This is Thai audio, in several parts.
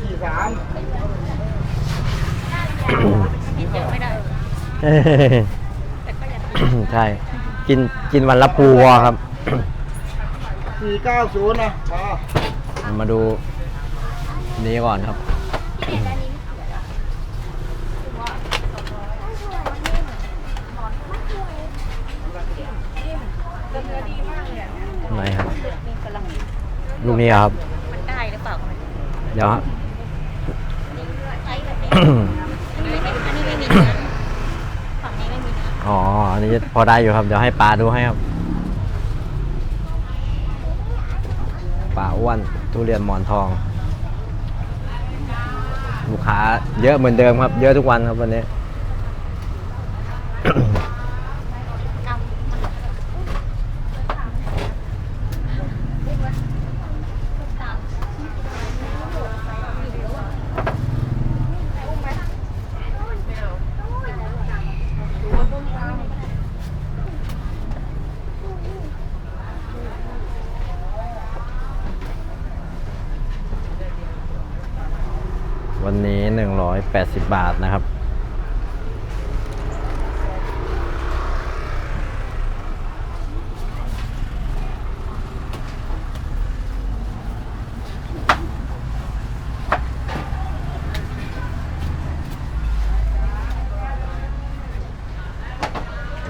สี่สามกินเยอะไม่ได้ แต่ก็อยากกินใช่ กินกินวันละปูวอครับ สี่เก้าศูนย์นะพอมาดูนี้ก่อนครับ ไหนครับกำลังลูกนี้ครับ มันได้หรือเปล่า เดี๋ยวฮะ ใช้แบบนี้ อันนี้ไม่อันนี้ไม่มีเนื้อฝั่งนี้ไม่มีเนื้ อ๋อ อันนี้พอได้อยู่ครับ เดี๋ยวให้ปลาดูให้ครับ ปลาอ้วน ทุเรียนหมอนทอง ลูกค้าเยอะเหมือนเดิมครับ เยอะทุกวันครับวันนี้ วันนี้ 180 บาทนะครับ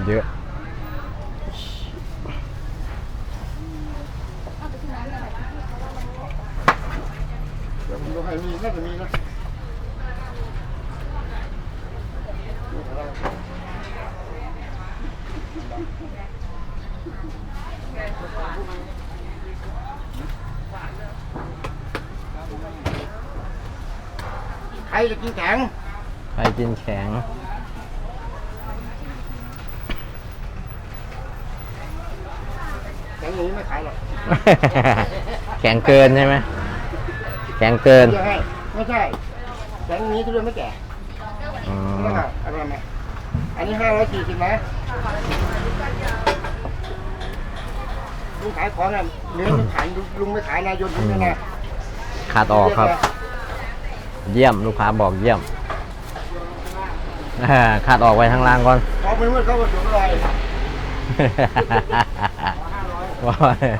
เยอะเดี๋ยวผมดูให้มีน่าจะมีนะ จะกินแข็งใครกินแข็ง แข็งอย่างนี้ไม่ขายหรอกแข็งเกินใช่ไหมแข็งเกิน เดี๋ยวให้ไม่ใช่ แข็งอย่างนี้ทุเรียนไม่แก่อ๋อแล้วก็อะไรไหมอันนี้ห้าร้อยสี่สิบนะลุงขายของน่ะเนื้อลุงขายลุงไม่ขายนายยนต์ลุงเนี่ยนะขาดออกครับ เยี่ยมลูกค้าบอกเยี่ยมอ่าขาดออกไว้ทางล่างก่อนพอเป็นเมื่อเขาผสมลอยว้าว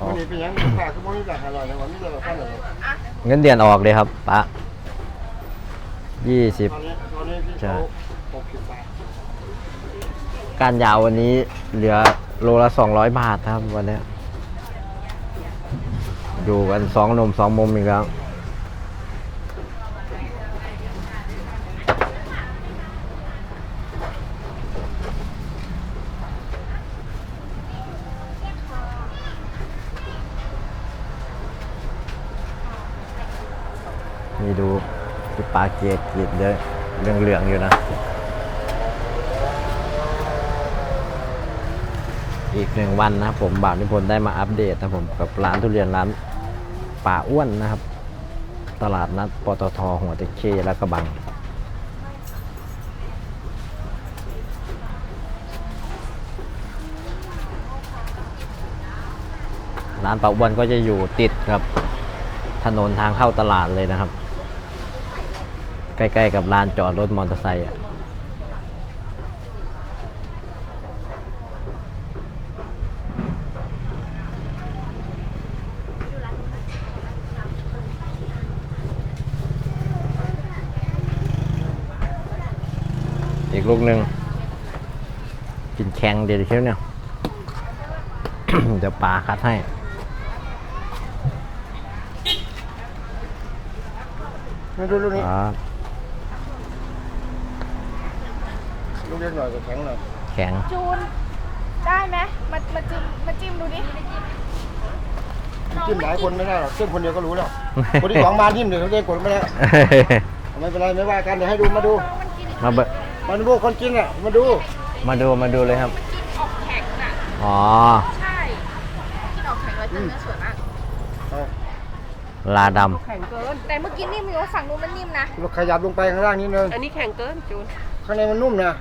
วันนี้เป็นยังขาคือมันมีแต่อร่อยนะวันนี้เราขั้นเลยเงินเดือนออกเลยครับปะยี่สิบตอนนี้ตอนนี้ที่ใช่เขาหกสิบบาทการยาววันนี้เหลือ โลละสองร้อยบาทครับวันนี้อยู่กันสองนมสองมุมอีกแล้วนี่ดูที่ปลาเกียร์กรีดเยอะเรื่องเหลืองๆอยู่นะ อีกหนึ่งวันนะครับผมบ่าวนิพนธ์ได้มาอัปเดตนะผมกับร้านทุเรียนร้านป่าอ้วนนะครับ ตลาดนัดปตทหัวตะเคและกระบัง ร้านป่าอ้วนก็จะอยู่ติดกับถนนทางเข้าตลาดเลยนะครับ ใกล้ๆกับลานจอดรถมอเตอร์ไซค์ อะอีกลูกหนึ่งกินแข็งเดี๋ยวเชียวเนี่ยเดี๋ยวปลาคัดให้มาดูลูกนี้ครับลูกเล็กหน่อยกับแข็งหน่อยแข็งจูน ได้ไหมมามาจิ้มมาจิ้มดูดิจิ้มหลายคนไม่ได้หรอกจิ้มคนเดียวก็รู้แล้ว คนที่สองมาจิ้มเดี๋ยวเขาจะกดไม่ได้ไม่เป็นไรไม่ว่ากันเดี๋ยวให้ดูมาดูมาเบ ดมาดูคนกินอะ มาดูมาดูมาดูเลยครับ ออกแข็งอะ อ๋อ ใช่กินออกแข็งแล้วแต่เนื้อสวยมากเอาลาดแข็งเกิน แต่เมื่อกี้นิ่มอยู่ฝั่งนู้นมันนิ่มนะเราขยับลงไปข้างล่างนิดนึงอันนี้แข็งเกินจูนข้างในมันนุ่มนะ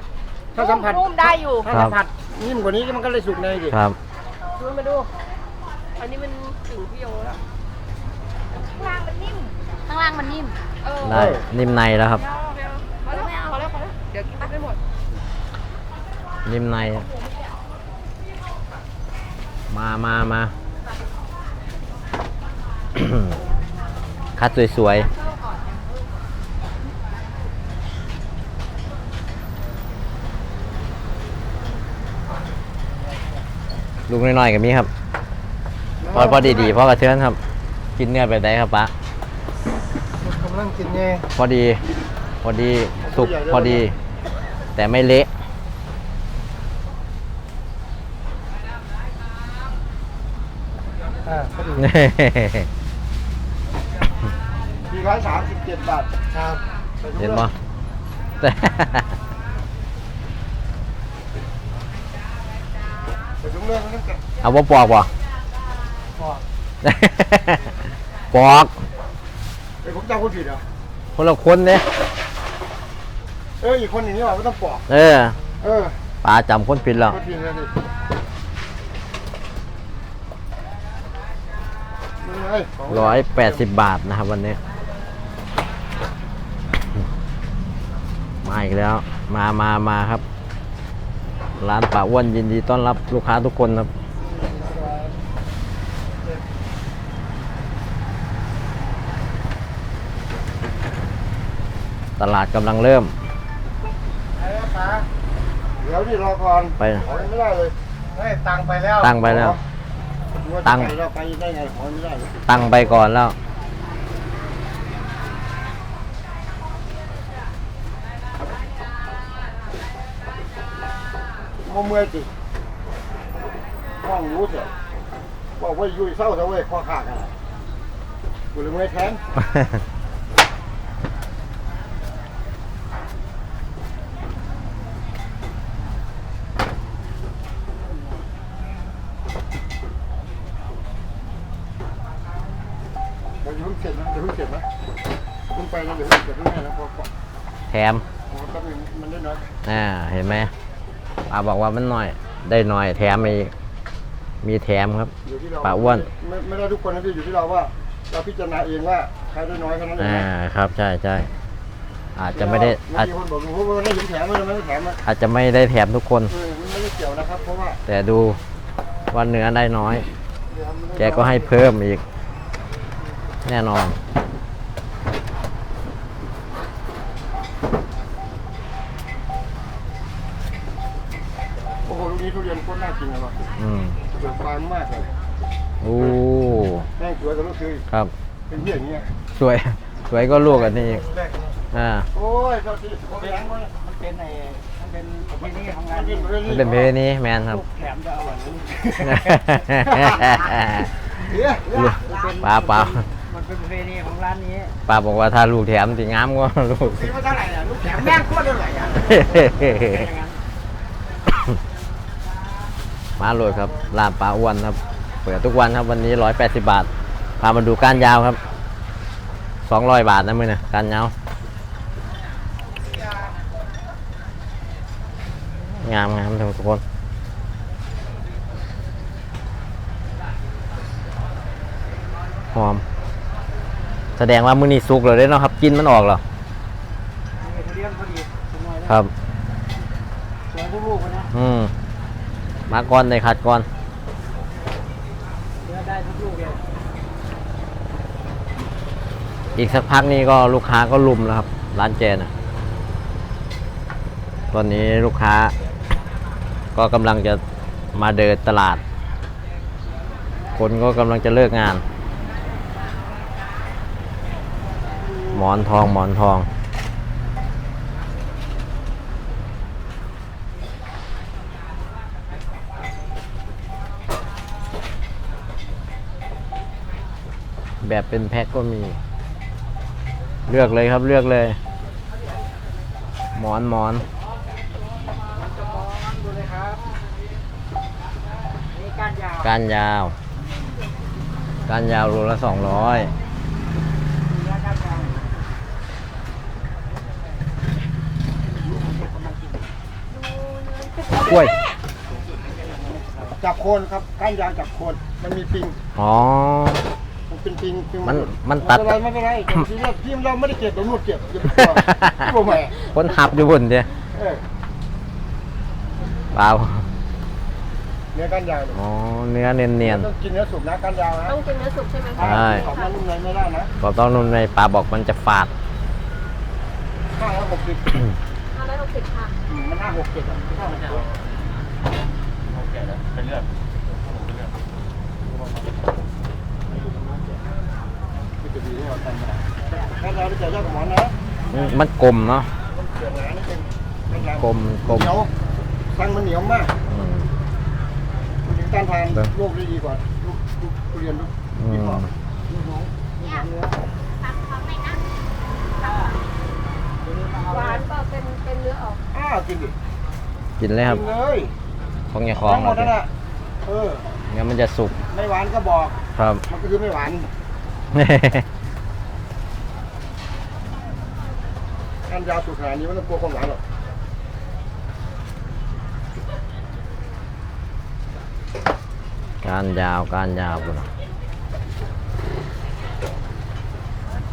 ถ้าสัมผัสนุ่มได้อยู่ถ้าสัมผัสนิ่มกว่านี้มันก็เลยสุกในดิำครับดูมาดู อันนี้มันถึงพี่โยแล้วข้างล่างมันนิ่มข้างล่างมันนิ่มเออได้นิ่มในแล้วครับไม่ เดี๋ยวกินไม่หมดนิ่มในอะมามามา คัดสวยๆลูกน้อยๆกับมีครับ พอพอดีๆพอกระเทือนครับ กินเนื้อไปได้ครับปะกำลังกินไงพอดี พอดีสุกพอดี แต่ไม่เละอ่าพอดีสี่ร้อยสามสิบเจ็ดบาทครับใส่ถุงเห็นมืปะอแต่ใส่ถุงมือมันต้องแกะเอาบ่ปอกบ่พอปอกเอ้ยผมจำคนผิดเหรอคนละคนเนี่ย เอออีกคนอย่างนี้ว่าไม่ต้องปอก เออเออปลาจำคนผิดแล้วคนผิดเลยดินี่ไงของร้อยแปดสิบบาทนะครับวันนี้ มาอีกแล้ว มามามาครับ ร้านป่าอ้วนยินดีต้อนรับลูกค้าทุกคนครับ ตลาดกำลังเริ่มไอ้ป๋าเดี๋ยวนี่รอก่อนไป ขอไม่ได้เลยให้ตังค์ไปแล้วตังค์ไปแล้ว ตัตังงค์ค์ เราไปได้ไงขอไม่ได้เลยตั้งไปก่อนแล้ว มเมื่อยจิห้องรู้เถอะบอกว่าอยู่เศร้าเถอะเว้ยข้อขากันอะกูเลยเมื่อยแทน เดี๋ยวอย่าเพิ่งเสร็จนะเดี๋ยวเพิ่งเสร็จนะเพิ่งไปนะเดี๋ยวเพิ่งเสร็จเพิ่งแม่นะพอพอแถมพอแป๊บนึงมันได้น้อยอ่าเห็นไหมป้าบอกว่ามันหน่อย ได้หน่อยแถมมีมีแถมครับ อยู่ที่เราป่าอ้วน ไม่ไม่ได้ทุกคนนะพี่อยู่ที่เราว่า เราพิจารณาเองว่าใครได้น้อยแค่นั้นเองอ่านะครับใช่ใช่อาจจะไม่ได้อาจมีคนบอกว่าไม่ได้ถึงแถมไม่ได้ไม่ได้แถมอะอาจจะไม่ได้แถมทุกคนเออมันไม่ได้เกี่ยวนะครับเพราะว่าแต่ดูว่าเนื้อได้น้อยเดี๋ยวมันแกก็ให้เพิ่มอีก แน่นอนโอ้โหลูกนี้ทุเรียนโคตรน่ากินเลยว่ะอืมเปลือกบางมากเลยโอ้แม่งสวยแต่ลูกคือครับ เป็นเหี้ยอย่างเงี้ยสวย สวยก็ลูกอันนี้อีกแรกอ่าโอ้ยเจ้าที่แพงมากมันเป็นไอ้มันเป็นประเพณีของงานเป็นี่นมันเป็นเพลนี้แมนครับ ลูกแถมจะอร่อยนี่เดี๋ยวเดี๋ยวปลาเปล่ามัน เป็นประเพณีของร้านนี้ป้าบอกว่าถ้าลูกแถมสิงามก็ลูก ซื้อมาเท่าไหร่อะลูกแถมแม่งโคตรเท่าไหร่อะมาโหลดครับร้านปลาอ้วนครับ เปิดทุกวันครับวันนี้ร้อยแปดสิบาท พามาดูก้านยาวครับสองร้อยบาทนะมือเนี่ยก้านยาว งามงามทุกคนหอม แสดงว่ามือนี้สุกเลยได้เนาะครับกินมันออกเหรอนี่ทุเรียนพอดีสวยนะครับ สวยลูกนะอืมมาก่อนเลยขัดก่อนเนื้อได้ทุกลูกเลยอีกสักพักนี้ก็ลูกค้าก็ลุมแล้วครับ ร้านเจนะตอนนี้ลูกค้า ก็กำลังจะมาเดินตลาด คนก็กำลังจะเลิกงาน มอนทองหมอนทอง แบบเป็นแพ็คก็มี เลือกเลยครับเลือกเลย หมอนหมอนดูเลยครับนี่ก้านยาวก้านยาวก้านยาวโลละสองร้อย เนื้อก้านยาว กล้วย จับโคนครับก้านยางจับโคน มันมีปิง อ๋อ มันเป็นปิงปิงมันหลุมันตัด ไม่เป็นไรไม่เป็นไรแต่ทีแรกทีมเราไม่ได้เก็บเราหนวดเก็บอย่าไปกลัวกลัวแหม่คนหับอยู่บนเดียเออเปล่าเนื้อก้านยางเนี่ยอ๋อ เนื้อเนียนต้องกินเนื้อสุกนะก้านยางนะต้องกินเนื้อสุกใช่ไหมใช่ขอบน้ำนุ่มในไม่ได้นะๆกรอบต้องนุ่มในปลาบอกมันจะฝาดห้าร้อยหกสิบห้าร้อยหกสิบค่ะอืมมันห้าหกเจ็ดอะไม่ใช่หกเจ็ด เป็นเลือดมันจะดีที่เราทำนะก้านยางที่เจอยอดหมอนนะอืมมันกลมเนาะมันเสียงหนานิดนึงก้านยางกลมกลมเหนียวตังมันเหนียวมากอืมมันถึงต้านทานเออโรคได้ดีกว่าลูกลูกทุเรียนลูกอืที่มพอหวานก็เป็นเป็นเนื้อออกอ้าวกินดิกินเลยครับกินเลย ของอย่าคล้องทั้งหมดนั่นแหละเอองั้นมันจะสุกไม่หวานก็บอก ครับ มันก็คือไม่หวานการยาวสุดขนาดนี้ไม่ต้องกลัวความหวานหรอกการยาวการยาวพุ่นน่ะ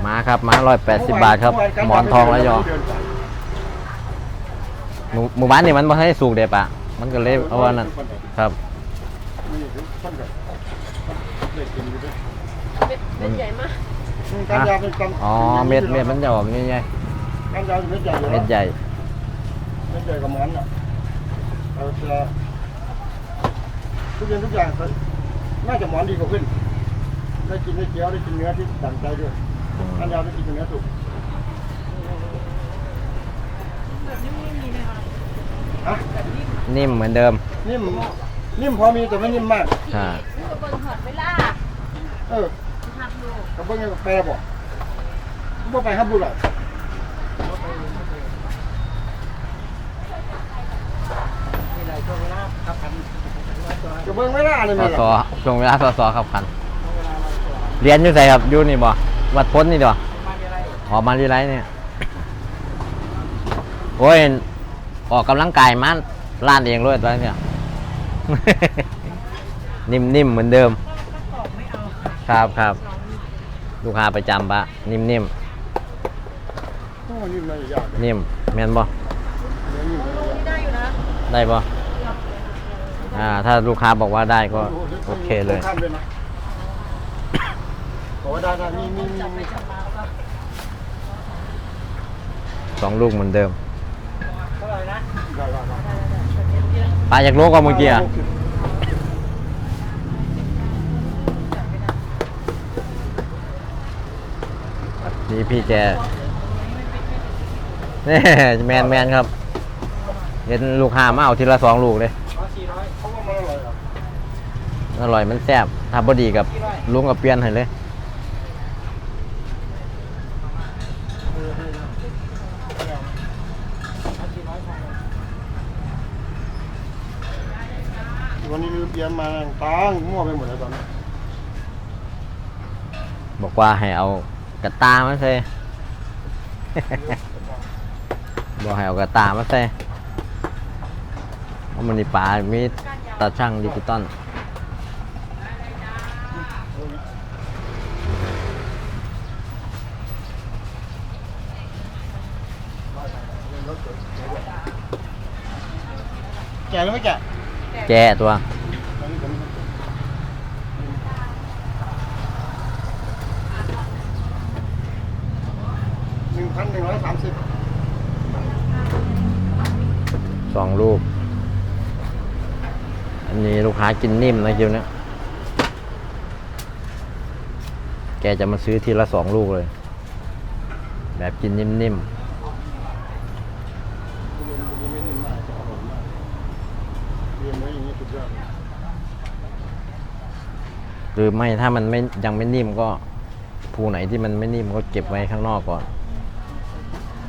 มาครับมาร้อยแปดสิบบาทครับหมอนทองระยองหมู่หมู่บ้านนี่มันบ่ให้สุกเด้ปะ มันก็เลยเอาอันนั้นครับนี่คือต้นแบบเลยกินอยู่ด้วยเม็ดเม็ดใหญ่มากอืมการยาวเป็นกำอ๋อเม็ดเม็ดมันจะออกนี่ไงการยาวเป็นเม็ดใหญ่อยู่เม็ดใหญ่เม็ดใหญ่กับหมอนอะเราจะทุกอย่างทุกอย่างน่าจะหมอนดีกว่าขึ้นได้กินได้เคี้ยวได้กินเนื้อที่ดั่งใจด้วยอืมการยาวได้กินเนื้อสุก ฮะนิ่มเหมือนเดิมนิ่มนิ่มพอมีแต่ไม่นิ่มมากใช่นี่ก็เบิ่งหอดเวลาเออหักลูกกับเบิ้งกับแปรบอกบ่ไปครับบุญหรอกกับเบิ้งไม่ได้เลยสแม่อหรสออกช่วงเวลาสอสอครับคันเรียนอยู่ไสครับอยู่นี่บ่วัดพ้นนี่บ่ออกมาดีไรเนี่ยโอ้ย ออกกำลังกายมันล้านเองเลยตอนนี้นิ่มๆเหมือนเดิม ครับครับลูกค้าประจำปะนิ่มโอ้นิ่มเลยยากเลยๆนิ่มแม่นบ่เนื้อนิ่มเลยนี่ได้อยู่นะได้บ่อ่าถ้าลูกค้าบอกว่าได้ก็โอเคเลยข้ามด้วยนะบอกว่าได้ได้มีมีมีมีสองลูกเหมือนเดิม ปลาจากโลกก็เมื่อกี้อะนี่พี่แกนี่แมนแมนครับ เห็นลูกค้ามาเอาทีละสองลูกเลย อร่อยมันแซ่บถ้าบดีกับลุงกับเปียนให้เลย วันนี้ลืมเตรียมมาตังมั่วไปหมดแล้วตอนนี้บอกว่าให้เอากระตามาใส่ บอกให้เอากระตามาใส่เพราะมันนี่ปลามีตาช่างดิจิตอลแก่หรือไม่แก่ แกะตัวหนึ่งพันหนึ่งร้อยสามสิบสองลูก อันนี้ลูกค้ากินนิ่มนะคิวเนี้ยแกจะมาซื้อทีละสองลูกเลย แบบกินนิ่มเรียนเรียนไม่นิ่มมากจะอร่อยมากเรียนไว้อย่างนี้สุดยอดเลย ๆ หรือไม่ถ้ามันไม่ยังไม่นิ่มก็ภูไหนที่มันไม่นิ่มก็เก็บไว้ข้างนอกก่อน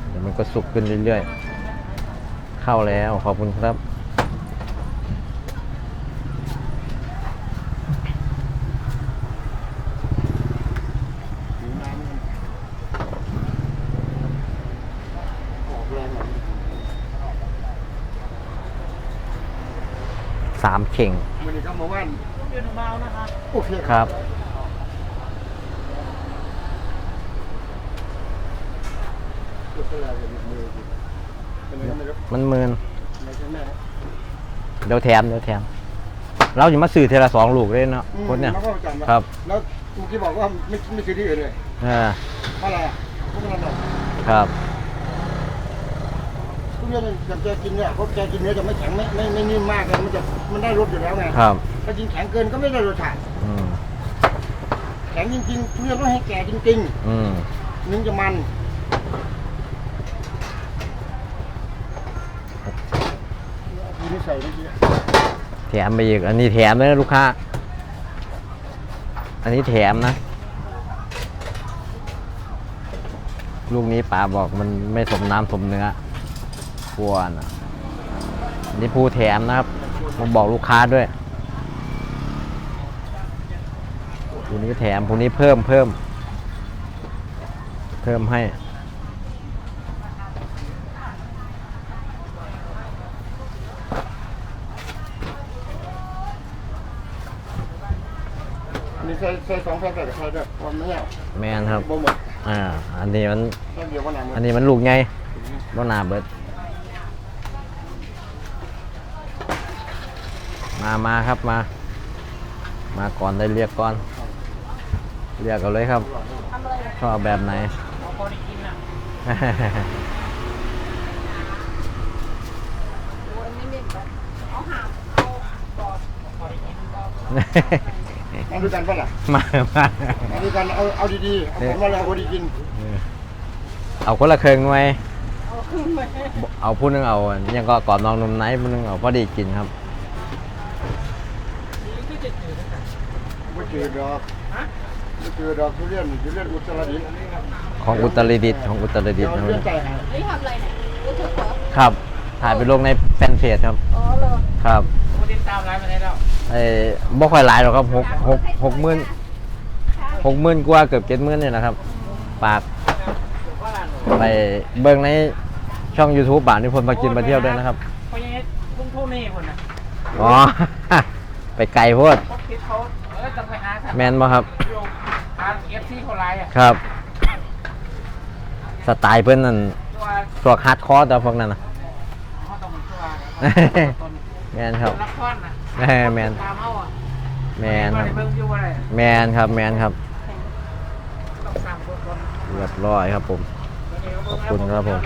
เดี๋ยวมันก็สุกขึ้นเรื่อยๆ เข้าแล้วขอบคุณครับผิวน้ำมันออกแรงหน่อยามเข่งวันนี้ก็มาว่าน เดือนเบานะคะโอเคครับก็เป็นอะไรกันมือดิเป็นอะไรกันไม่รู้มันหมืนไม่ใช่แม่เดี๋ยวแถมเดี๋ยวแถม เราอยู่มาซื้อเทละสองลูกเลยเนาะอืมคนเนี่ยแล้วก็จำนะครับ แล้วเมื่อกี้บอกว่าไม่ไม่ซื้อที่อื่นเลยเออเพราะอะไรอะเพราะมันหรอกครับทุเรียนอย่างแกกินเนี่ยเพราะแกกินเนื้อจะไม่แข็งไม่ไม่ไม่นิ่มมากเลยมันจะมันได้รสอยู่แล้วไงครับถ้ากินแข็งเกินก็ไม่ได้รสชาติอืมแข็งจริงๆทุเรียนต้องให้แก่จริงอืมๆนึงจะมันทีนี้ใส่เมื่อกี้แถมไปอีกอันนี้แถมเลยนะลูกค้า อันนี้แถมนะ ลูกนี้ป๋าบอกมันไม่สมน้ำสมเนื้อกลัวนะอันนี้ภูแถมนะครับผมบอกลูกค้าด้วย ภูนี้แถมภูนี้เพิ่มเพิ่ม เพิ่มให้อันนี้ใส่ใส่สองแพ็คใส่กับใครด้วยความไม่เอาแมนครับ บ่หมดอ่า อันนี้มัน แค่เดียวก็หนาหมดอันนี้มันลูกไงบ่หนาเบิด มามาครับมา มาก่อนได้เรียกก่อน เรียกกันเลยครับชอบแบบไหนเอาพอด้กินอะมาด้วยกันปะล่ะมามามาด้วยกันเอาเอาดีๆเอาของมาแล้วพอดีกิน เอาคนละเครึ่งหน่วยเอาผู้นึงเอายังก็ก่อนน้องนมไนท์ผู้นึงเอาพอดีกินครับนี่จืดนะคะไม่เจอดอก ฮะไม่เจอดอกทุเรียนทุเรียนอุตรดิตถ์ของอุตรดิตถ์ของอุตรดิเดี๋ตยวถ์นะเรื่องใจหายนี่ทำอะไรเนี่ยยูทูบเหรอครับถ่ายไปลงในแฟนเพจครับอ๋อเหรอครับโมเดลตามร้านมาได้แล้วไอ้บ่ค่อยหลายหรอกครับหกหกหกหมื่นหกหมื่นกว่าเกือบเจ็ดหมื่นเนี่ยนะครับฝากว่าร้านไปเบิ่งในช่อง YouTube บ้านนิพนธ์มากินมาเที่ยวด้วยนะครับเพราะยังไงลุงโทนี่คนน่ะอ๋อ ไปไกลโพดพวกคิดเขาเออจะไปหาทางแมนบ่ครับทางเอฟซีเขาไลน์อะครับ สไตล์เพื่อนนั่นตัวพวกฮาร์ดคอร์แต่พวกนั้นนะ เขาต้องตัวแมนครับละครน่ะแม่แมนตามเขาอะแมนครับ เบิ่งอยู่ว่าอะไรแมนครับ แมนครับ ต้องตามคนเรียบร้อยครับผม ขอบคุณครับผม